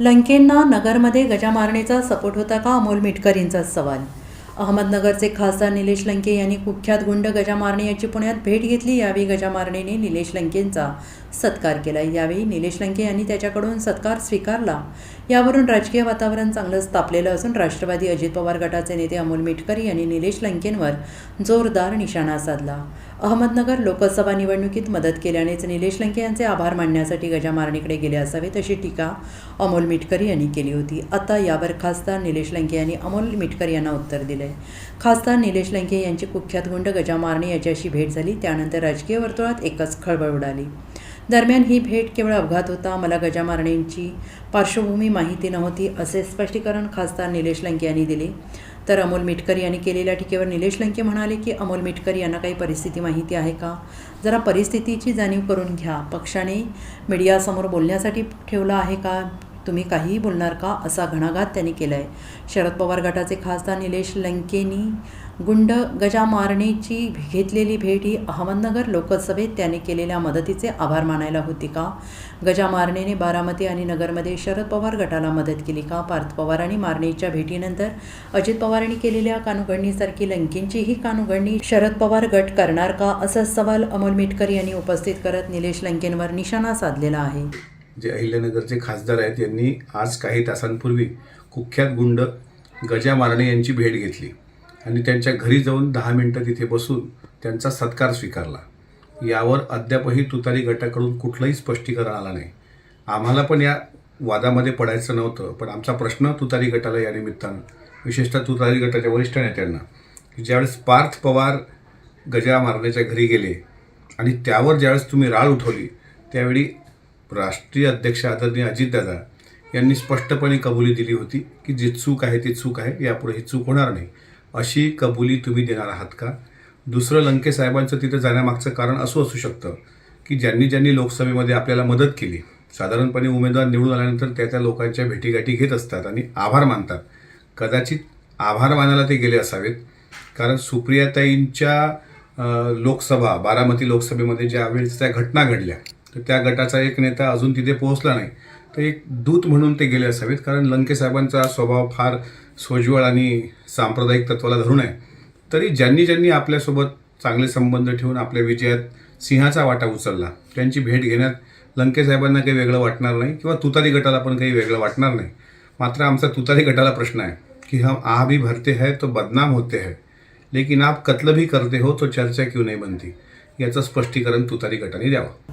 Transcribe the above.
लंकेंना नगरमध्ये गजा मारणेचा सपोर्ट होता का? अमोल मिटकरींचा सवाल अहमदनगरचे खासदार निलेश लंके यांनी कुख्यात गुंड गजामारणे याची पुण्यात भेट घेतली. यावेळी गजामारणेने निलेश लंकेंचा सत्कार केला. यावेळी निलेश लंके यांनी त्याच्याकडून सत्कार स्वीकारला. यावरून राजकीय वातावरण चांगलंच तापलेलं असून राष्ट्रवादी अजित पवार गटाचे नेते अमोल मिटकरी यांनी निलेश लंकेंवर जोरदार निशाणा साधला. अहमदनगर लोकसभा निवडणुकीत मदत केल्यानेच निलेश लंके यांचे आभार मानण्यासाठी गजामारणीकडे गेले असावेत अशी टीका अमोल मिटकरी यांनी केली होती. आता यावर खासदार निलेश लंके यांनी अमोल मिटकरी यांना उत्तर दिले. खासदार निलेश लंके यांची कुख्यात गुंड गजा मारणे याच्याशी भेट झाली. त्यानंतर राजकीय वर्तुळात एकच खळबळ उडाली. दरम्यान ही भेट केवळ अपघात होता मला गजा मारणेंची पार्श्वभूमी माहिती नव्हती असे स्पष्टीकरण खासदार निलेश लंके यांनी दिले. तर अमोल मिटकर यांनी केलेल्या टीकेवर निलेश लंके म्हणाले की अमोल मिटकर यांना काही परिस्थिती माहिती आहे का? जरा परिस्थितीची जाणीव करून घ्या. पक्षाने मीडियासमोर बोलण्यासाठी ठेवला आहे का? तुम्ही काहीही बोलणार का असा घणाघात त्यांनी केला आहे शरद पवार गटाचे खासदार निलेश लंकेनी गुंड गजा मारणेची घेतलेली भेट ही अहमदनगर लोकसभेत त्याने केलेल्या मदतीचे आभार मानायला होती का? गजा मारणेने बारामती आणि नगरमध्ये शरद पवार गटाला मदत केली का? पार्थ पवार आणि मारणेच्या भेटीनंतर अजित पवारांनी केलेल्या कानुगडणीसारखी लंकेंचीही कानुगडणी शरद पवार गट करणार का? असा सवाल अमोल मिटकर यांनी उपस्थित करत निलेश लंकेंवर निशाणा साधलेला आहे. जे अहिल्यानगरचे खासदार आहेत यांनी आज काही तासांपूर्वी कुख्यात गुंड गजा मारणे यांची भेट घेतली आणि त्यांच्या घरी जाऊन दहा मिनटं तिथे बसून त्यांचा सत्कार स्वीकारला. यावर अद्यापही तुतारी गटाकडून कुठलंही स्पष्टीकरण आलं नाही. आम्हाला पण या वादामध्ये पडायचं नव्हतं पण आमचा प्रश्न तुतारी गटाला या निमित्तानं विशेषतः तुतारी गटाच्या वरिष्ठ नेत्यांना की ज्यावेळेस पार्थ पवार गजा मारण्याच्या घरी गेले आणि त्यावर ज्यावेळेस तुम्ही राळ उठवली त्यावेळी राष्ट्रीय अध्यक्ष आदरणीय अजितदादा यांनी स्पष्टपणे कबुली दिली होती की जी चूक आहे ती चूक आहे यापुढे ही चूक होणार नाही. अशी कबुली तुम्ही देणार आहात का? दुसरं लंकेसाहेबांचं तिथं जाण्यामागचं कारण असं असू शकतं की ज्यांनी ज्यांनी लोकसभेमध्ये आपल्याला मदत केली. साधारणपणे उमेदवार निवडून आल्यानंतर त्या त्या लोकांच्या भेटीगाठी घेत असतात आणि आभार मानतात. कदाचित आभार मानायला ते गेले असावेत कारण सुप्रियाताईंच्या लोकसभा बारामती लोकसभेमध्ये ज्या वेळेस त्या घटना घडल्या तर त्या गटाचा एक नेता अजून तिथे पोहोचला नाही. तर एक दूत म्हणून ते गेले असावेत कारण लंकेसाहेबांचा स्वभाव फार सोज्वळ आणि सांप्रदायिक तत्वाला धरून आहे. तरी ज्यांनी ज्यांनी आपल्यासोबत चांगले संबंध ठेवून आपल्या विजयात सिंहाचा वाटा उचलला त्यांची भेट घेण्यात लंकेसाहेबांना काही वेगळं वाटणार नाही किंवा तुतारी गटाला पण काही वेगळं वाटणार नाही. मात्र आमचा तुतारी गटाला प्रश्न आहे कि हम आ भी भरते है तो बदनाम होते है. लेकिन आप कत्ल भी करते हो तो चर्चा क्यों नहीं बनती? याचं स्पष्टीकरण तुतारी गटाने द्यावं.